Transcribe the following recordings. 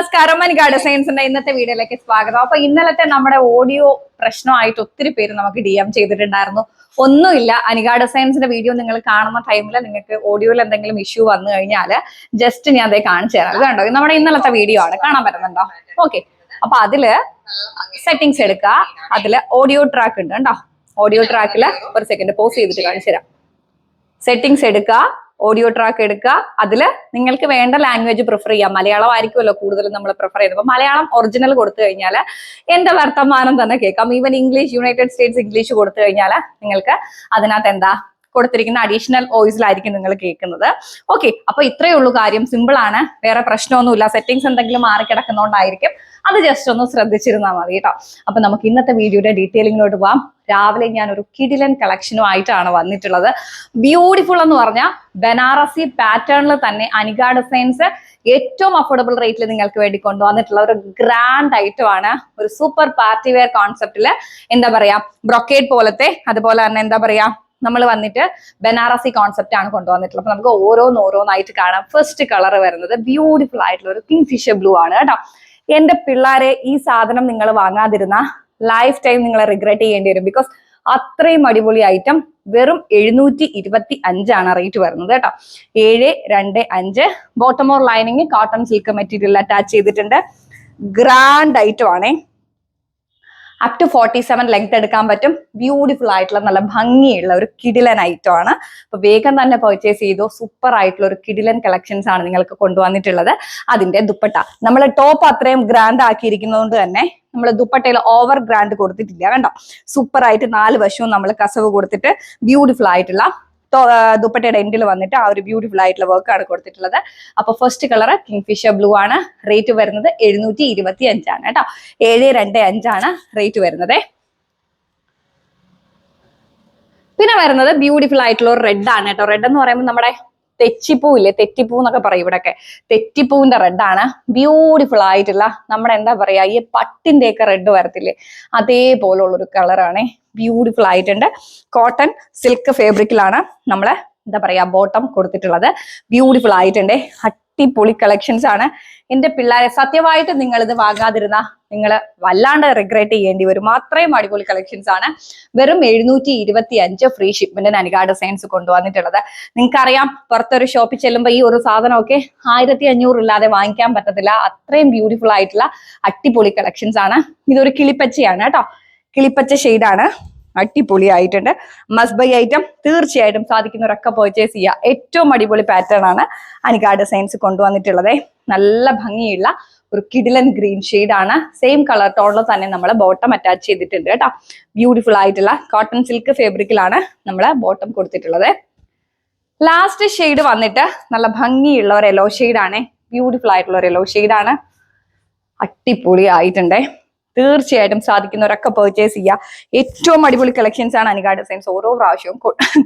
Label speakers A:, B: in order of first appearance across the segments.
A: നമസ്കാരം. മനികാട് സയൻസിന്റെ ഇന്നത്തെ വീഡിയോയിലേക്ക് സ്വാഗതം. അപ്പൊ ഇന്നലത്തെ നമ്മുടെ ഓഡിയോ പ്രശ്നമായിട്ട് ഒത്തിരി പേര് നമുക്ക് ഡി എം ചെയ്തിട്ടുണ്ടായിരുന്നു. ഒന്നുമില്ല. അനികാട് സയൻസിന്റെ വീഡിയോ നിങ്ങൾ കാണുന്ന ടൈമിൽ നിങ്ങൾക്ക് ഓഡിയോയിൽ എന്തെങ്കിലും ഇഷ്യൂ വന്നു കഴിഞ്ഞാൽ ജസ്റ്റ് ഞാൻ അതേ കാണിച്ചു തരാം. ഇത് കണ്ടോ? നമ്മുടെ ഇന്നലത്തെ വീഡിയോ ആണ്. കാണാൻ പറ്റുന്നുണ്ടോ? ഓക്കെ അപ്പൊ അതിൽ സെറ്റിങ്സ് എടുക്കുക. അതിൽ ഓഡിയോ ട്രാക്ക് ഉണ്ട് കേട്ടോ ഓഡിയോ ട്രാക്കിൽ ഒരു സെക്കൻഡ് പോസ് ചെയ്തിട്ട് കാണിച്ചു തരാം. സെറ്റിങ്സ് എടുക്കുക. ഓഡിയോ ട്രാക്ക് എടുക്കുക. അതിൽ നിങ്ങൾക്ക് വേണ്ട ലാംഗ്വേജ് പ്രിഫർ ചെയ്യാം. മലയാളം ആയിരിക്കുമല്ലോ കൂടുതലും നമ്മൾ പ്രിഫർ ചെയ്യുന്നത്. അപ്പൊ മലയാളം ഒറിജിനൽ കൊടുത്തു കഴിഞ്ഞാൽ എന്റെ വർത്തമാനം തന്നെ കേൾക്കാം. Even English United States English കൊടുത്തു കഴിഞ്ഞാൽ നിങ്ങൾക്ക് അതിനകത്ത് എന്താ കൊടുത്തിരിക്കുന്ന അഡീഷണൽ വോയിസിലായിരിക്കും നിങ്ങൾ കേൾക്കുന്നത്. ഓക്കെ അപ്പൊ ഇത്രയേ ഉള്ളൂ കാര്യം. സിമ്പിൾ ആണ്. വേറെ പ്രശ്നമൊന്നുമില്ല. സെറ്റിംഗ്സ് എന്തെങ്കിലും മാറി കിടക്കുന്നോണ്ടായിരിക്കും. അത് ജസ്റ്റ് ഒന്ന് ശ്രദ്ധിച്ചിരുന്നാൽ മതി കേട്ടോ. അപ്പൊ നമുക്ക് ഇന്നത്തെ വീഡിയോയുടെ ഡീറ്റെയിലിങ്ങിലോട്ട് പോവാം. രാവിലെ ഞാൻ ഒരു കിഡിലൻ കളക്ഷനുമായിട്ടാണ് വന്നിട്ടുള്ളത്. ബ്യൂട്ടിഫുൾ എന്ന് പറഞ്ഞാൽ ബനാറസി പാറ്റേണിൽ തന്നെ അനിക ഡിസൈൻസ് ഏറ്റവും അഫോർഡബിൾ റേറ്റിൽ നിങ്ങൾക്ക് വേണ്ടി കൊണ്ടുവന്നിട്ടുള്ള ഒരു ഗ്രാൻഡ് ഐറ്റം ആണ്. ഒരു സൂപ്പർ പാർട്ടി വെയർ കോൺസെപ്റ്റിൽ എന്താ പറയാ? ബ്രൊക്കേഡ് പോലത്തെ അതുപോലെ തന്നെ എന്താ പറയാ? നമ്മൾ വന്നിട്ട് ബനാറസി കോൺസെപ്റ്റ് ആണ് കൊണ്ടുവന്നിട്ടുള്ളത്. അപ്പൊ നമുക്ക് ഓരോന്ന് ഓരോന്നായിട്ട് കാണാം. ഫസ്റ്റ് കളർ വരുന്നത് ബ്യൂട്ടിഫുൾ ആയിട്ടുള്ള ഒരു കിങ് ഫിഷർ ബ്ലൂ ആണ് കേട്ടോ. എന്റെ പിള്ളേരെ ഈ സാധനം നിങ്ങൾ വാങ്ങാതിരുന്ന ലൈഫ് ടൈം നിങ്ങൾ റിഗ്രറ്റ് ചെയ്യേണ്ടി വരും. ബിക്കോസ് അത്രയും അടിപൊളി ഐറ്റം വെറും എഴുന്നൂറ്റി ഇരുപത്തി അഞ്ചാണ് റേറ്റ് വരുന്നത് കേട്ടോ. ഏഴ് രണ്ട് അഞ്ച് bottom or lining cotton silk material attach ചെയ്തിട്ടുണ്ട്. ഗ്രാൻഡ് ഐറ്റം ആണേ. Up to forty seven length എടുക്കാൻ പറ്റും. ബ്യൂട്ടിഫുൾ ആയിട്ടുള്ള നല്ല ഭംഗിയുള്ള ഒരു കിടിലൻ ഐറ്റം ആണ്. അപ്പൊ വേഗം തന്നെ പർച്ചേസ് ചെയ്തു സൂപ്പർ ആയിട്ടുള്ള ഒരു കിടിലൻ കളക്ഷൻസ് ആണ് നിങ്ങൾക്ക് കൊണ്ടുവന്നിട്ടുള്ളത്. അതിന്റെ ദുപ്പട്ട. നമ്മൾ ടോപ്പ് അത്രയും ഗ്രാൻഡ് ആക്കിയിരിക്കുന്നതുകൊണ്ട് തന്നെ നമ്മൾ ദുപ്പട്ടയിൽ ഓവർ ഗ്രാൻഡ് കൊടുത്തിട്ടില്ല കണ്ടോ? സൂപ്പർ ആയിട്ട് നാല് വശവും നമ്മൾ കസവ് കൊടുത്തിട്ട് ബ്യൂട്ടിഫുൾ ആയിട്ടുള്ള ദുപ്പട്ടയുടെ എൻഡിൽ വന്നിട്ട് ആ ഒരു ബ്യൂട്ടിഫുൾ ആയിട്ടുള്ള വർക്ക് ആണ് കൊടുത്തിട്ടുള്ളത്. അപ്പൊ first colour kingfisher blue ആണ്. റേറ്റ് വരുന്നത് എഴുന്നൂറ്റി ഇരുപത്തി അഞ്ചാണ് കേട്ടോ. ഏഴ് രണ്ട് അഞ്ചാണ് റേറ്റ് വരുന്നത്. പിന്നെ വരുന്നത് ബ്യൂട്ടിഫുൾ ആയിട്ടുള്ള ഒരു റെഡ് ആണ് കേട്ടോ. റെഡ് എന്ന് പറയുമ്പോൾ നമ്മുടെ തെച്ചിപ്പൂ ഇല്ലേ തെറ്റിപ്പൂ എന്നൊക്കെ പറയും ഇവിടെയൊക്കെ തെറ്റിപ്പൂവിന്റെ റെഡാണ് ബ്യൂട്ടിഫുൾ ആയിട്ടുള്ള നമ്മുടെ എന്താ പറയാ ഈ പട്ടിന്റെ ഒക്കെ റെഡ് വരത്തില്ലേ? അതേപോലുള്ളൊരു കളറാണ് ബ്യൂട്ടിഫുൾ ആയിട്ടുണ്ട്. കോട്ടൺ സിൽക്ക് ഫാബ്രിക്കിലാണ് നമ്മൾ എന്താ പറയാ ബോട്ടം കൊടുത്തിട്ടുള്ളത്. ബ്യൂട്ടിഫുൾ ആയിട്ടുണ്ട്. അടിപൊളി കളക്ഷൻസ് ആണ്. എന്റെ പിള്ളേരെ സത്യമായിട്ട് നിങ്ങൾ ഇത് വാങ്ങാതിരുന്ന നിങ്ങൾ വല്ലാണ്ട് റിഗ്രറ്റ് ചെയ്യേണ്ടി വരും. അത്രയും അടിപൊളി കളക്ഷൻസ് ആണ്. വെറും എഴുന്നൂറ്റി ഇരുപത്തി അഞ്ച് ഫ്രീ ഷിപ്മെന്റിന് അനുഗാ ഡിസൈൻസ് കൊണ്ടുവന്നിട്ടുള്ളത്. നിങ്ങൾക്കറിയാം പുറത്തൊരു ഷോപ്പിൽ ചെല്ലുമ്പോൾ ഈ ഒരു സാധനമൊക്കെ ആയിരത്തി അഞ്ഞൂറ് ഇല്ലാതെ വാങ്ങിക്കാൻ പറ്റത്തില്ല. അത്രയും ബ്യൂട്ടിഫുൾ ആയിട്ടുള്ള അടിപൊളി കളക്ഷൻസ് ആണ്. ഇതൊരു കിളിപ്പച്ചയാണ് കേട്ടോ. കിളിപ്പച്ച ഷെയ്ഡാണ് അടിപൊളി ആയിട്ടുണ്ട് മസ്ബൈ ബൈ ഐറ്റം തീർച്ചയായിട്ടും സാധിക്കുന്നവരൊക്കെ പർച്ചേസ് ചെയ്യുക. ഏറ്റവും അടിപൊളി പാറ്റേൺ ആണ് അനികാ ഡിസൈൻസ് കൊണ്ടുവന്നിട്ടുള്ളത്. നല്ല ഭംഗിയുള്ള ഒരു കിഡിലൻ ഗ്രീൻ ആണ്. സെയിം കളർ ടോണിൽ തന്നെ നമ്മൾ ബോട്ടം അറ്റാച്ച് ചെയ്തിട്ടുണ്ട് കേട്ടോ. ബ്യൂട്ടിഫുൾ ആയിട്ടുള്ള കോട്ടൺ സിൽക്ക് ഫാബ്രിക്കിലാണ് നമ്മൾ ബോട്ടം കൊടുത്തിട്ടുള്ളത്. ലാസ്റ്റ് ഷെയ്ഡ് വന്നിട്ട് നല്ല ഭംഗിയുള്ള ഒരു യെല്ലോ ആണ്. ബ്യൂട്ടിഫുൾ ആയിട്ടുള്ള ഒരു യെല്ലോ ആണ്. അടിപൊളി ആയിട്ടുണ്ടേ. തീർച്ചയായിട്ടും സാധിക്കുന്നവരൊക്കെ പെർച്ചേസ് ചെയ്യുക. ഏറ്റവും അടിപൊളി കളക്ഷൻസ് ആണ് അനികാ ഡിസൈൻസ് ഓരോ പ്രാവശ്യവും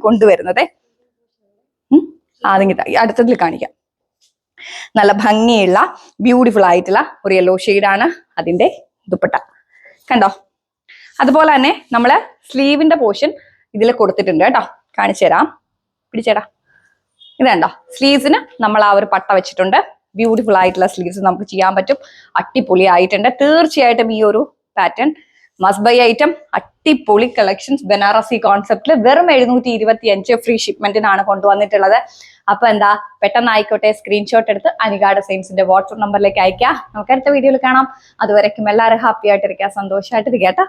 A: കൊണ്ടുവരുന്നത്. ആദ്യം അടുത്തതിൽ കാണിക്കാം. നല്ല ഭംഗിയുള്ള ബ്യൂട്ടിഫുൾ ആയിട്ടുള്ള ഒരു യെല്ലോ ആണ് അതിന്റെ ദുപ്പട്ട. കണ്ടോ? അതുപോലെ തന്നെ നമ്മൾ സ്ലീവിന്റെ പോർഷൻ ഇതിൽ കൊടുത്തിട്ടുണ്ട് കേട്ടോ. കാണിച്ചു തരാം. പിടിച്ചേടാ ഇത് കണ്ടോ? സ്ലീവ്സിന് നമ്മൾ ആ ഒരു പട്ട വെച്ചിട്ടുണ്ട്. ബ്യൂട്ടിഫുൾ ആയിട്ടുള്ള സ്ലീവ്സ് നമുക്ക് ചെയ്യാൻ പറ്റും. അടിപൊളി ആയിട്ടുണ്ട് തീർച്ചയായിട്ടും ഈ ഒരു പാറ്റേൺ മസ്ബൈ ഐറ്റം അടിപൊളി കളക്ഷൻസ് ബനാറസി കോൺസെപ്റ്റിൽ വെറും എഴുന്നൂറ്റി ഇരുപത്തി അഞ്ച് ഫ്രീ ഷിപ്മെന്റിനാണ് കൊണ്ടുവന്നിട്ടുള്ളത്. അപ്പൊ എന്താ പെട്ടെന്ന് ആയിക്കോട്ടെ സ്ക്രീൻഷോട്ട് എടുത്ത് അനികാട് സെയിൻസിന്റെ വാട്സപ്പ് നമ്പറിലേക്ക് അയക്കാം നമുക്ക് അടുത്ത വീഡിയോയിൽ കാണാം. അതുവരയ്ക്കും എല്ലാവരും ഹാപ്പി ആയിട്ടിരിക്കുക സന്തോഷമായിട്ടിരിക്കുക കേട്ടോ.